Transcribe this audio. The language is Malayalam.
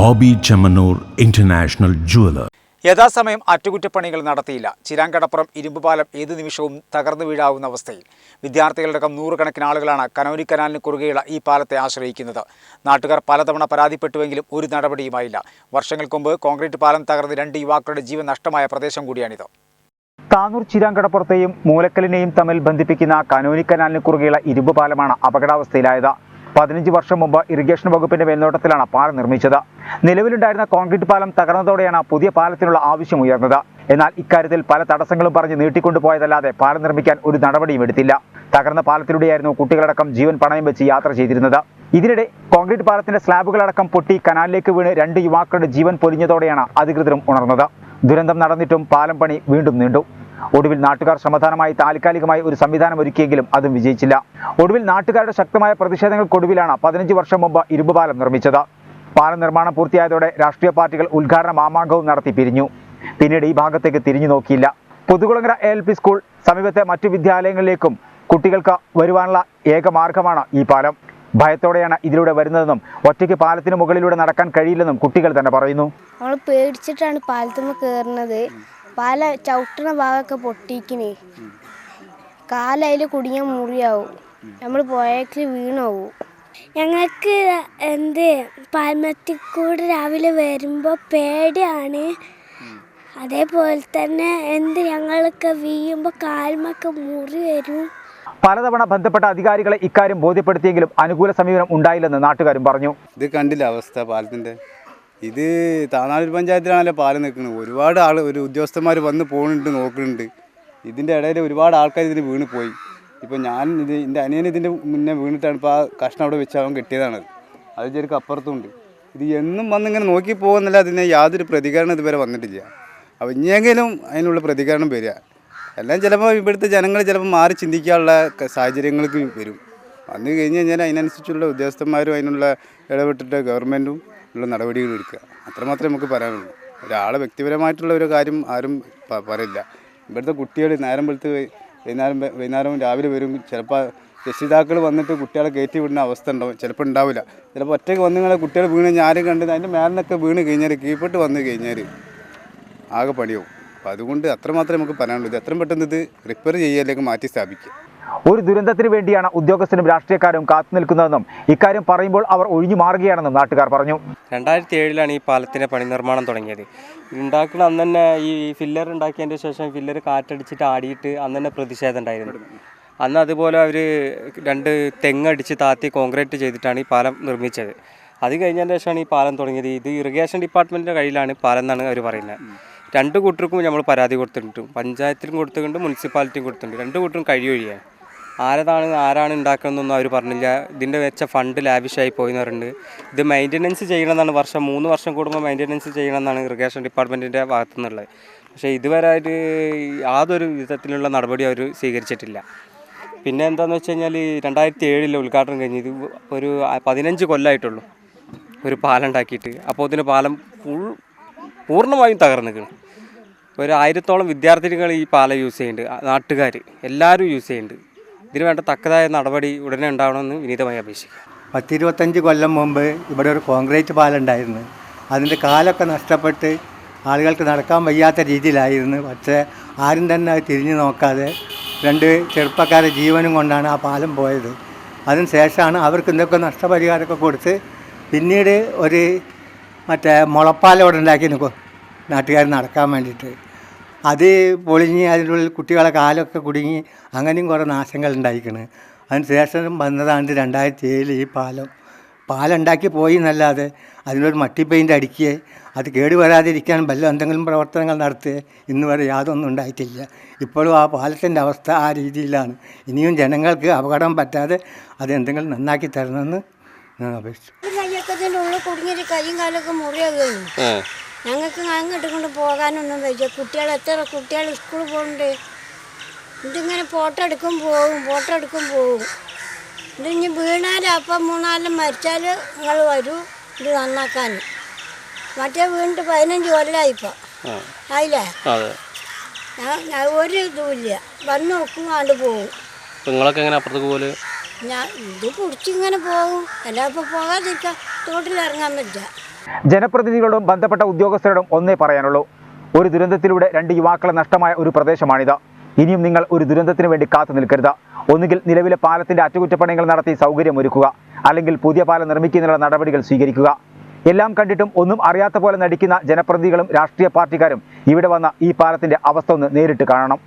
Bobby Chemmanur international jeweller. യഥാസമയം അറ്റകുറ്റപ്പണികൾ നടത്തിയില്ല. ചിരാങ്കടപ്പുറം ഇരുമ്പുപാലം ഏതു നിമിഷവും തകർന്നു വീഴാവുന്ന അവസ്ഥയിൽ. വിദ്യാർത്ഥികളടക്കം നൂറുകണക്കിന് ആളുകളാണ് കനോലി കനാലിന് കുറുകെയുള്ള ഈ പാലത്തെ ആശ്രയിക്കുന്നത്. നാട്ടുകാർ പലതവണ പരാതിപ്പെട്ടുവെങ്കിലും ഒരു നടപടിയുമായില്ല. വർഷങ്ങൾക്ക് മുമ്പ് കോൺക്രീറ്റ് പാലം തകർന്ന് രണ്ട് യുവാക്കളുടെ ജീവൻ നഷ്ടമായ പ്രദേശം കൂടിയാണിത്. താനൂർ ചിരാങ്കടപ്പുറത്തെയും മൂലക്കലിനെയും തമ്മിൽ ബന്ധിപ്പിക്കുന്ന കനോലി കനാലിന് കുറുകെയുള്ള ഇരുമ്പ് പാലമാണ് അപകടാവസ്ഥയിലായത്. പതിനഞ്ച് വർഷം മുമ്പ് ഇറിഗേഷൻ വകുപ്പിന്റെ മേൽനോട്ടത്തിലാണ് പാലം നിർമ്മിച്ചത്. നിലവിലുണ്ടായിരുന്ന കോൺക്രീറ്റ് പാലം തകർന്നതോടെയാണ് പുതിയ പാലത്തിനുള്ള ആവശ്യം ഉയർന്നത്. എന്നാൽ ഇക്കാര്യത്തിൽ പല തടസ്സങ്ങളും പറഞ്ഞ് നീട്ടിക്കൊണ്ടുപോയതല്ലാതെ പാലം നിർമ്മിക്കാൻ ഒരു നടപടിയും എടുത്തില്ല. തകർന്ന പാലത്തിലൂടെയായിരുന്നു കുട്ടികളടക്കം ജീവൻ പണയം വെച്ച് യാത്ര ചെയ്തിരുന്നത്. ഇതിനിടെ കോൺക്രീറ്റ് പാലത്തിന്റെ സ്ലാബുകളടക്കം പൊട്ടി കനാലിലേക്ക് വീണ് രണ്ട് യുവാക്കളുടെ ജീവൻ പൊലിഞ്ഞതോടെയാണ് അധികൃതരും ഉണർന്നത്. ദുരന്തം നടന്നിട്ടും പാലം പണി വീണ്ടും നീണ്ടു. ഒടുവിൽ നാട്ടുകാർ സമാധാനമായി താൽക്കാലികമായി ഒരു സംവിധാനം ഒരുക്കിയെങ്കിലും അതും വിജയിച്ചില്ല. ഒടുവിൽ നാട്ടുകാരുടെ ശക്തമായ പ്രതിഷേധങ്ങൾക്കൊടുവിലാണ് പതിനഞ്ച് വർഷം മുമ്പ് ഇരുമ്പ് പാലം നിർമ്മിച്ചത്. പാലം നിർമ്മാണം പൂർത്തിയായതോടെ രാഷ്ട്രീയ പാർട്ടികൾ ഉദ്ഘാടന മാമാങ്കവും നടത്തി പിരിഞ്ഞു. പിന്നീട് ഈ ഭാഗത്തേക്ക് തിരിഞ്ഞു നോക്കിയില്ല. പുതുകുളങ്ങര എൽ പി സ്കൂൾ സമീപത്തെ മറ്റു വിദ്യാലയങ്ങളിലേക്കും കുട്ടികൾക്ക് വരുവാനുള്ള ഏക മാർഗമാണ് ഈ പാലം. ഭയത്തോടെയാണ് ഇതിലൂടെ വരുന്നതെന്നും ഒറ്റയ്ക്ക് പാലത്തിന് മുകളിലൂടെ നടക്കാൻ കഴിയില്ലെന്നും കുട്ടികൾ തന്നെ പറയുന്നു. നമ്മൾ പേടിച്ചിട്ടാണ് പാലത്തുമ്മ കയറുന്നത് പാല ചവിട്ടണ ഭാഗമൊക്കെ പൊട്ടിക്കണേ കാലയിൽ കുടുങ്ങിയ മുറിയാവും. നമ്മൾ പോയേക്കിൽ വീണാവും. ഞങ്ങൾക്ക് എന്ത് പാൽമത്തിക്കൂട് കൂടെ രാവിലെ വരുമ്പോൾ പേടിയാണ്. അതേപോലെ തന്നെ എന്ത് ഞങ്ങളൊക്കെ വീഴുമ്പോൾ കാൽമൊക്കെ മുറി വരും. പലതവണ ബന്ധപ്പെട്ട അധികാരികളെ ഇക്കാര്യം ബോധ്യപ്പെടുത്തിയെങ്കിലും അനുകൂല സമീപനം ഉണ്ടായില്ലെന്ന് നാട്ടുകാരും പറഞ്ഞു. ഇത് കണ്ടില്ല അവസ്ഥ പാലത്തിന്റെ ഇത് താനാളൂർ പഞ്ചായത്തിലാണല്ലോ പാൽ നിൽക്കുന്നത്. ഒരുപാട് ആൾ ഒരു ഉദ്യോഗസ്ഥന്മാർ വന്ന് പോകുന്നുണ്ട് നോക്കുന്നുണ്ട്. ഇതിന്റെ ഇടയിൽ ഒരുപാട് ആൾക്കാർ ഇതിന് വീണ് പോയി. ഇപ്പോൾ ഞാൻ ഇത് എന്റെ അനിയൻ ഇതിന്റെ മുന്നേ വീണിട്ടാണ് ഇപ്പോൾ ആ കഷ്ണം അവിടെ വെച്ച് അവൻ കെട്ടിയതാണത് അത് ശരിക്കും അപ്പുറത്തുണ്ട്. ഇത് എന്നും വന്നിങ്ങനെ നോക്കി പോകുന്നില്ല അതിന് യാതൊരു പ്രതികരണം ഇതുവരെ വന്നിട്ടില്ല. അപ്പോൾ ഇനിയെങ്കിലും അതിനുള്ള പ്രതികരണം വരിക. എല്ലാം ചിലപ്പോൾ ഇവിടുത്തെ ജനങ്ങൾ ചിലപ്പോൾ മാറി ചിന്തിക്കാനുള്ള സാഹചര്യങ്ങൾക്ക് വരും. വന്നു കഴിഞ്ഞ് കഴിഞ്ഞാൽ അതിനനുസരിച്ചുള്ള ഉദ്യോഗസ്ഥന്മാരും അതിനുള്ള ഇടപെട്ടിട്ട് ഗവൺമെന്റും ഉള്ള നടപടികൾ എടുക്കുക. അത്രമാത്രമേ നമുക്ക് പറയാനുള്ളൂ. ഒരാളെ വ്യക്തിപരമായിട്ടുള്ള ഒരു കാര്യം ആരും പറയില്ല. ഇവിടുത്തെ കുട്ടികൾ നേരം വെളുത്ത് വൈകുന്നേരം വൈകുന്നേരം രാവിലെ വരും. ചിലപ്പോൾ രക്ഷിതാക്കൾ വന്നിട്ട് കുട്ടികളെ കയറ്റി വിടുന്ന അവസ്ഥ ഉണ്ടാവും. ചിലപ്പോൾ ഉണ്ടാവില്ല. ചിലപ്പോൾ ഒറ്റയ്ക്ക് വന്നു കഴിഞ്ഞാൽ കുട്ടികൾ വീണ് ആരും കണ്ട് അതിന്റെ മേലിനൊക്കെ വീണ് കഴിഞ്ഞാൽ കീഴ്പ്പെട്ട് വന്നു കഴിഞ്ഞാൽ ആകെ പണിയാവും. അപ്പോൾ അതുകൊണ്ട് അത്രമാത്രമേ നമുക്ക് പറയാനുള്ളൂ. ഇത് എത്രയും പെട്ടെന്ന് ഇത് റിപ്പയർ ചെയ്യുക അല്ലെങ്കിൽ മാറ്റി സ്ഥാപിക്കുക. ഒരു ദുരന്തത്തിന് വേണ്ടിയാണ് ഉദ്യോഗസ്ഥരും രാഷ്ട്രീയക്കാരും കാത്തു നിൽക്കുന്നതെന്നും ഇക്കാര്യം പറയുമ്പോൾ അവർ ഒഴിഞ്ഞു മാറുകയാണെന്നും നാട്ടുകാർ പറഞ്ഞു. രണ്ടായിരത്തി ഏഴിലാണ് ഈ പാലത്തിന്റെ പണി നിർമ്മാണം തുടങ്ങിയത്. ഉണ്ടാക്കുന്ന അന്ന് തന്നെ ഈ ഫില്ലർ ഉണ്ടാക്കിയതിന്റെ ശേഷം ഫില്ലർ കാറ്റടിച്ചിട്ട് ആടിയിട്ട് അന്ന് തന്നെ പ്രതിഷേധം ഉണ്ടായിരുന്നു. അന്ന് അതുപോലെ അവർ രണ്ട് തെങ്ങടിച്ച് താത്തി കോൺക്രീറ്റ് ചെയ്തിട്ടാണ് ഈ പാലം നിർമ്മിച്ചത്. അത് കഴിഞ്ഞതിന് ശേഷമാണ് ഈ പാലം തുടങ്ങിയത്. ഇത് ഇറിഗേഷൻ ഡിപ്പാർട്ട്മെന്റിന്റെ കയ്യിലാണ് പാലം എന്നാണ് അവർ പറയുന്നത്. രണ്ട് കൂട്ടർക്കും നമ്മൾ പരാതി കൊടുത്തിട്ടുണ്ട്. പഞ്ചായത്തിലും കൊടുത്തിട്ടുണ്ട് മുനിസിപ്പാലിറ്റിയും കൊടുത്തിട്ടുണ്ട്. രണ്ട് കൂട്ടരും കഴിയൊഴിയാണ് ആരതാണ് ആരാണ് ഉണ്ടാക്കുന്നതെന്നൊന്നും അവർ പറഞ്ഞില്ല. ഇതിന്റെ വെച്ച ഫണ്ട് ലാവിഷായി പോയി എന്ന് പറയുന്നുണ്ട് ഇത് മെയിന്റനൻസ് ചെയ്യണമെന്നാണ് വർഷം മൂന്ന് വർഷം കൂടുമ്പോൾ മെയിന്റനൻസ് ചെയ്യണമെന്നാണ് ഇറിഗേഷൻ ഡിപ്പാർട്ട്മെന്റിന്റെ ഭാഗത്തു നിന്നുള്ളത് പക്ഷേ ഇതുവരെ ആയിട്ട് യാതൊരു വിധത്തിലുള്ള നടപടി അവർ സ്വീകരിച്ചിട്ടില്ല. പിന്നെ എന്താണെന്ന് വെച്ച് കഴിഞ്ഞാൽ രണ്ടായിരത്തി ഏഴിലെ ഉദ്ഘാടനം കഴിഞ്ഞ് ഇത് ഒരു പതിനഞ്ച് കൊല്ലമായിട്ടുള്ളൂ ഒരു പാലം ഉണ്ടാക്കിയിട്ട്. അപ്പോൾ ഇതിന് പാലം ഫുൾ പൂർണമായും തകർന്നു നിൽക്കണം ഒരു ആയിരത്തോളം വിദ്യാർത്ഥികൾ ഈ പാലം യൂസ് ചെയ്യുന്നുണ്ട്. നാട്ടുകാർ എല്ലാവരും യൂസ് ചെയ്യുന്നുണ്ട്. ഇതിന് വേണ്ട തക്കതായ നടപടി ഉടനെ ഉണ്ടാവണമെന്ന് വിനീതമായി അപേക്ഷിക്കുക പത്തിരുപത്തഞ്ച് കൊല്ലം മുമ്പ് ഇവിടെ ഒരു കോൺക്രീറ്റ് പാലം ഉണ്ടായിരുന്നു. അതിന്റെ കാലൊക്കെ നഷ്ടപ്പെട്ട് ആളുകൾക്ക് നടക്കാൻ വയ്യാത്ത രീതിയിലായിരുന്നു. പക്ഷേ ആരും തന്നെ അത് തിരിഞ്ഞു നോക്കാതെ രണ്ട് ചെറുപ്പക്കാരെ ജീവനും കൊണ്ടാണ് ആ പാലം പോയത്. അതിന് ശേഷമാണ് അവർക്ക് എന്തൊക്കെ നഷ്ടപരിഹാരമൊക്കെ കൊടുത്ത് പിന്നീട് ഒരു മറ്റേ മുളപ്പാലം ഉണ്ടാക്കി നിൽക്കും നാട്ടുകാർ നടക്കാൻ വേണ്ടിയിട്ട്. അത് പൊളിഞ്ഞ് അതിനുള്ളിൽ കുട്ടികളെ കാലൊക്കെ കുടുങ്ങി അങ്ങനെയും കുറേ നാശങ്ങൾ ഉണ്ടായിരിക്കണ് അതിന് ശേഷം വന്നതാണ് രണ്ടായിരത്തി ഏഴിൽ ഈ പാലം. പാലം ഉണ്ടാക്കി പോയി എന്നല്ലാതെ അതിനൊരു മട്ടി പെയിന്റ് അടിക്കുകയെ. അത് കേട് വരാതിരിക്കാൻ വല്ല എന്തെങ്കിലും പ്രവർത്തനങ്ങൾ നടത്തുക ഇന്ന് വരെ യാതൊന്നും ഉണ്ടായിട്ടില്ല. ഇപ്പോഴും ആ പാലത്തിന്റെ അവസ്ഥ ആ രീതിയിലാണ്. ഇനിയും ജനങ്ങൾക്ക് അപകടം പറ്റാതെ അത് എന്തെങ്കിലും നന്നാക്കി തരണമെന്ന് ഞാൻ അപേക്ഷിച്ചു. ഉള്ളിൽ കുടുങ്ങിയിട്ട് കൈയും കാലൊക്കെ ഞങ്ങൾക്ക് അങ്ങോട്ട് കൊണ്ട് പോകാനൊന്നും വയ്യ. കുട്ടികൾ എത്ര കുട്ടികൾ സ്കൂളിൽ പോകുന്നുണ്ട്? ഇതിങ്ങനെ ഫോട്ടോ എടുക്കും പോകും ഫോട്ടോ എടുക്കും പോകും ഇത് ഇനി വീണാൽ അപ്പം മൂന്നാലും മരിച്ചാൽ നിങ്ങൾ വരൂ ഇത് നന്നാക്കാൻ. മറ്റേ വീണ്ടും പതിനഞ്ച് കൊല്ലമായിപ്പോൾ ആയില്ലേ? അതെ. ഞാൻ ഒരു ഇതുമില്ല വന്ന് നോക്കും കണ്ട് പോകും നിങ്ങളൊക്കെ എങ്ങനെ അപ്പുറത്തേക്ക് പോലെ ഞാൻ ഇത് കുടിച്ചിങ്ങനെ പോകും അല്ല ഇപ്പോൾ പോകാതിരിക്കാം തോട്ടിലിറങ്ങാൻ പറ്റില്ല. ജനപ്രതിനിധികളോടും ബന്ധപ്പെട്ട ഉദ്യോഗസ്ഥരോടും ഒന്നേ പറയാനുള്ളൂ. ഒരു ദുരന്തത്തിലൂടെ രണ്ട് യുവാക്കളെ നഷ്ടമായ ഒരു പ്രദേശമാണിത്. ഇനിയും നിങ്ങൾ ഒരു ദുരന്തത്തിന് വേണ്ടി കാത്തു നിൽക്കരുത്. ഒന്നുകിൽ നിലവിലെ പാലത്തിന്റെ അറ്റകുറ്റപ്പണികൾ നടത്തി സൗകര്യമൊരുക്കുക അല്ലെങ്കിൽ പുതിയ പാലം നിർമ്മിക്കുന്നതിനുള്ള നടപടികൾ സ്വീകരിക്കുക. എല്ലാം കണ്ടിട്ടും ഒന്നും അറിയാത്ത പോലെ നടിക്കുന്ന ജനപ്രതിനിധികളും രാഷ്ട്രീയ പാർട്ടിക്കാരും ഇവിടെ വന്ന ഈ പാലത്തിന്റെ അവസ്ഥ ഒന്ന് നേരിട്ട് കാണണം.